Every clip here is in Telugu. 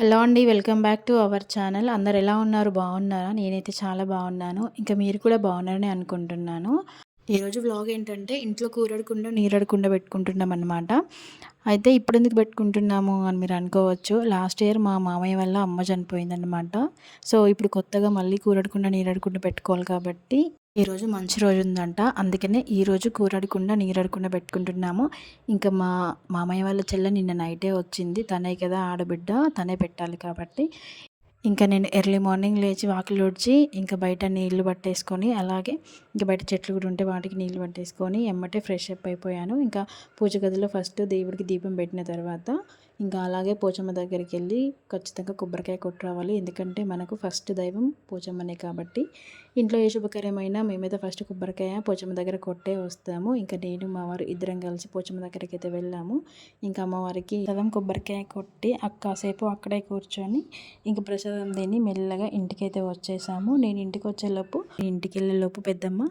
హలో అండి welcome back to our channel. అందరు ఎలా ఉన్నారు? బాగున్నారా? నేనైతే చాలా బాగున్నాను. ఇంకా మీరు కూడా బాగున్నారని అనుకుంటున్నాను. ఈరోజు వ్లాగ్ ఏంటంటే ఇంట్లో కూరడకుండా నీరడకుండా పెట్టుకుంటున్నాం అనమాట అయితే ఇప్పుడు ఎందుకు పెట్టుకుంటున్నాము అని మీరు అనుకోవచ్చు. లాస్ట్ ఇయర్ మా మామయ్య వల్ల అమ్మ చనిపోయిందనమాట సో ఇప్పుడు కొత్తగా మళ్ళీ కూరడకుండా నీరడకుండా పెట్టుకోవాలి కాబట్టి ఈరోజు మంచి రోజు ఉందంట. అందుకనే ఈరోజు కూరడకుండా నీరడకుండా పెట్టుకుంటున్నాము. ఇంకా మా మామయ్య వాళ్ళ చెల్లె నిన్న నైటే వచ్చింది. తనే కదా ఆడబిడ్డ తనే పెట్టాలి కాబట్టి. ఇంకా నేను ఎర్లీ మార్నింగ్ లేచి వాకిలు ఊడ్చి ఇంకా బయట నీళ్ళు పట్టేసుకొని అలాగే ఇంకా బయట చెట్లు కూడా ఉంటే వాటికి నీళ్ళు పట్టేసుకొని ఎమ్మటే ఫ్రెష్ అప్ అయిపోయాను. ఇంకా పూజ గదిలో ఫస్ట్ దేవుడికి దీపం పెట్టిన తర్వాత ఇంకా అలాగే పోచమ్మ దగ్గరికి వెళ్ళి ఖచ్చితంగా కొబ్బరికాయ కొట్టు రావాలి. ఎందుకంటే మనకు ఫస్ట్ దైవం పోచమ్మనే కాబట్టి ఇంట్లో ఏ శుభకార్యమైన మేమైతే ఫస్ట్ కొబ్బరికాయ పోచమ్మ దగ్గర కొట్టే వస్తాము. ఇంకా నేను మా వారు ఇద్దరం కలిసి పోచమ్మ దగ్గరికి అయితే వెళ్ళాము. ఇంకా అమ్మవారికి సగం కొబ్బరికాయ కొట్టి కాసేపు అక్కడే కూర్చొని ఇంకా ప్రసాదం తిని మెల్లగా ఇంటికైతే వచ్చేసాము. నేను ఇంటికి వచ్చేలోపు ఇంటికి వెళ్ళేలోపు పెద్దమ్మ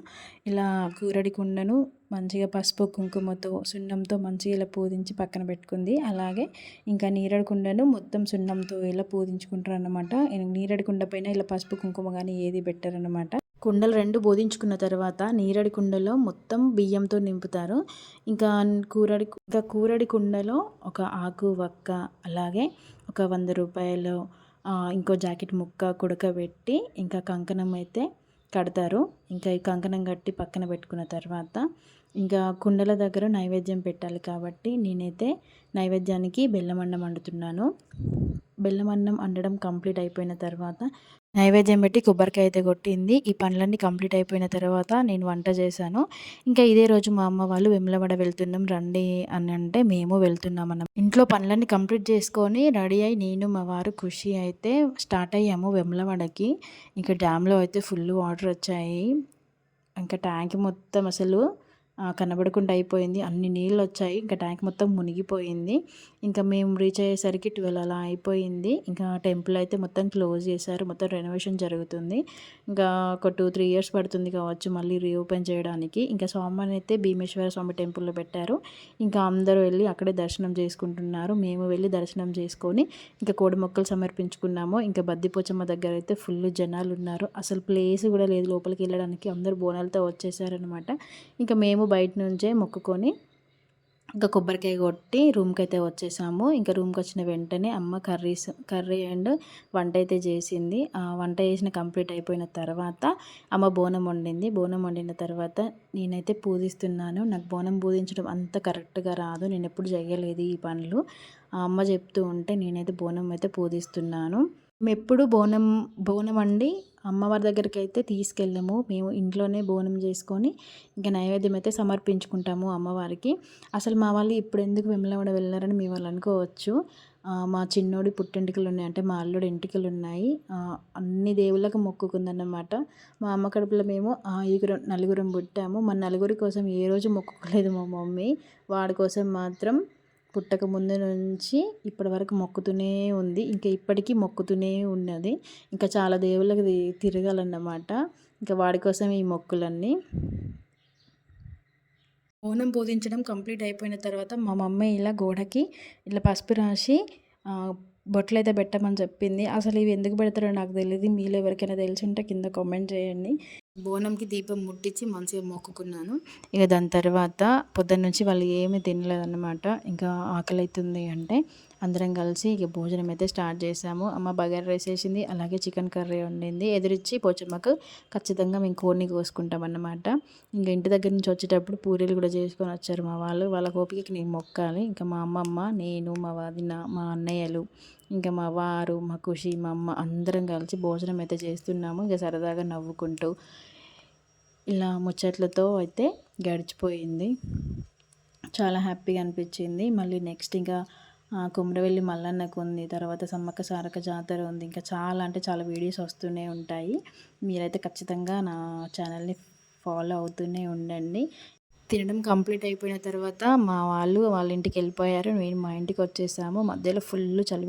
ఇలా కూరడి కుండను మంచిగా పసుపు కుంకుమతో సున్నంతో మంచిగా ఇలా పూజించి పక్కన పెట్టుకుంది. అలాగే ఇంకా నీరడి కుండను మొత్తం సున్నంతో ఇలా పూజించుకుంటారు అనమాట నీరడి కుండ పైన ఇలా పసుపు కుంకుమ కానీ ఏది పెట్టారనమాట కుండలు రెండు బోధించుకున్న తర్వాత నీరడి కుండలో మొత్తం బియ్యంతో నింపుతారు. ఇంకా కూరడి ఇంకా కూరడి కుండలో ఒక ఆకు వక్క అలాగే ఒక వంద రూపాయలు ఇంకో జాకెట్ ముక్క కుడకబెట్టి ఇంకా కంకణం అయితే కడతారు. ఇంకా ఈ కంకణం కట్టి పక్కన పెట్టుకున్న తర్వాత ఇంకా కుండల దగ్గర నైవేద్యం పెట్టాలి కాబట్టి నేనైతే నైవేద్యానికి బెల్లం అన్నం వండుతున్నాను. బెల్లం అన్నం వండడం కంప్లీట్ అయిపోయిన తర్వాత నైవేద్యం పెట్టి కొబ్బరికాయ అయితే కొట్టింది. ఈ పనులన్నీ కంప్లీట్ అయిపోయిన తర్వాత నేను వంట చేశాను. ఇంకా ఇదే రోజు మా అమ్మ వాళ్ళు వెమ్లవడ వెళ్తున్నాం రండి అని అంటే మేము వెళ్తున్నాం అన్న ఇంట్లో పనులన్నీ కంప్లీట్ చేసుకొని రెడీ అయి నేను మా వారు ఖుషి అయితే స్టార్ట్ అయ్యాము వెమ్లవడకి. ఇంకా డ్యామ్లో అయితే ఫుల్ వాటర్ వచ్చాయి. ఇంకా ట్యాంక్ మొత్తం అసలు కనబడకుండా అయిపోయింది. అన్ని నీళ్ళు వచ్చాయి. ఇంకా ట్యాంక్ మొత్తం మునిగిపోయింది. ఇంకా మేము రీచ్ అయ్యేసరికి ట్వెల్వ్ అలా అయిపోయింది. ఇంకా టెంపుల్ అయితే మొత్తం క్లోజ్ చేశారు. మొత్తం రెనోవేషన్ జరుగుతుంది. ఇంకా ఒక టూ త్రీ ఇయర్స్ పడుతుంది కావచ్చు మళ్ళీ రీఓపెన్ చేయడానికి. ఇంకా స్వామిని అయితే భీమేశ్వర స్వామి టెంపుల్లో పెట్టారు. ఇంకా అందరూ వెళ్ళి అక్కడే దర్శనం చేసుకుంటున్నారు. మేము వెళ్ళి దర్శనం చేసుకొని ఇంకా కోడి మొక్కలు సమర్పించుకున్నాము. ఇంకా బద్దిపోచమ్మ దగ్గర అయితే ఫుల్ జనాలు ఉన్నారు. అసలు ప్లేస్ కూడా లేదు. లోపలికి వెళ్ళడానికి అందరూ బోనాలతో వచ్చేసారనమాట ఇంకా మేము బయట నుంచే మొక్కుకొని ఇంకా కొబ్బరికాయ కొట్టి రూమ్కి అయితే వచ్చేసాము. ఇంకా రూమ్కి వచ్చిన వెంటనే అమ్మ కర్రీస్ కర్రీ అండ్ వంట అయితే చేసింది. వంట చేసిన కంప్లీట్ అయిపోయిన తర్వాత అమ్మ బోనం వండింది. బోనం వండిన తర్వాత నేనైతే పూజిస్తున్నాను. నాకు బోనం పూజించడం అంత కరెక్ట్గా రాదు. నేను ఎప్పుడు చేయలేదు ఈ పనులు. అమ్మ చెప్తూ ఉంటే నేనైతే బోనం అయితే పూజిస్తున్నాను. మేము ఎప్పుడు బోనం బోనం వండి అమ్మవారి దగ్గరికి అయితే తీసుకెళ్ళము. మేము ఇంట్లోనే బోనం చేసుకొని ఇంకా నైవేద్యం అయితే సమర్పించుకుంటాము అమ్మవారికి. అసలు మా వాళ్ళు ఇప్పుడు ఎందుకు విమలవాడ వెళ్ళారని మీ వాళ్ళు అనుకోవచ్చు. మా చిన్నోడి పుట్టింటికలు ఉన్నాయి అంటే మా అల్లుడు ఇంటికలు ఉన్నాయి అన్ని దేవుళ్ళకు మొక్కుకుందన్నమాట. మా అమ్మ కడుపులో మేము ఐదుగురం నలుగురం పుట్టాము. మా నలుగురి కోసం ఏ రోజు మొక్కుకోలేదు మా మమ్మీ. వాడి కోసం మాత్రం పుట్టక ముందు నుంచి ఇప్పటి వరకు మొక్కుతూనే ఉంది. ఇంకా ఇప్పటికీ మొక్కుతూనే ఉన్నది. ఇంకా చాలా దేవుళ్ళకి తిరగాలన్నమాట. ఇంకా వాడి కోసం ఈ మొక్కులన్నీ. ఓనం బోధించడం కంప్లీట్ అయిపోయిన తర్వాత మా మమ్మీ ఇలా గోడకి ఇలా పసుపు రాసి బొట్లు అయితే పెట్టమని చెప్పింది. అసలు ఇవి ఎందుకు పెడతారో నాకు తెలియదు మీలో ఎవరికైనా తెలిసి ఉంటే కింద కామెంట్ చేయండి. బోనంకి దీపం ముట్టించి మంచిగా మొక్కుకున్నాను. ఇక దాని తర్వాత పొద్దున్న నుంచి వాళ్ళు ఏమీ తినలేదన్నమాట. ఇంకా ఆకలి అవుతుంది అంటే అందరం కలిసి ఇక భోజనం అయితే స్టార్ట్ చేసాము. అమ్మ బగారు రైస్ వేసింది అలాగే చికెన్ కర్రీ వండింది. ఎదురిచ్చి పోచమ్మకు ఖచ్చితంగా మేము కోడిని కోసుకుంటాం అన్నమాట ఇంకా ఇంటి దగ్గర నుంచి వచ్చేటప్పుడు పూరీలు కూడా చేసుకొని వచ్చారు మా వాళ్ళు. వాళ్ళ కోపికకి నేను మొక్కాలి. ఇంకా మా అమ్మమ్మ నేను మా వదిన మా అన్నయ్యలు ఇంకా మా వారు మా ఖుషి మా అమ్మ అందరం కలిసి భోజనం అయితే చేస్తున్నాము. ఇంకా సరదాగా నవ్వుకుంటూ ఇలా ముచ్చట్లతో అయితే గడిచిపోయింది. చాలా హ్యాపీగా అనిపించింది. మళ్ళీ నెక్స్ట్ ఇంకా కుమ్రవెల్లి మల్లన్నకు ఉంది తర్వాత సమ్మక్క సారక జాతర ఉంది ఇంకా చాలా అంటే చాలా వీడియోస్ వస్తూనే ఉంటాయి. మీరైతే ఖచ్చితంగా నా ఛానల్ని ఫాలో అవుతూనే ఉండండి. తినడం కంప్లీట్ అయిపోయిన తర్వాత మా వాళ్ళు వాళ్ళ ఇంటికి వెళ్ళిపోయారు. నేను మా ఇంటికి వచ్చేసాము. మధ్యలో ఫుల్ చలి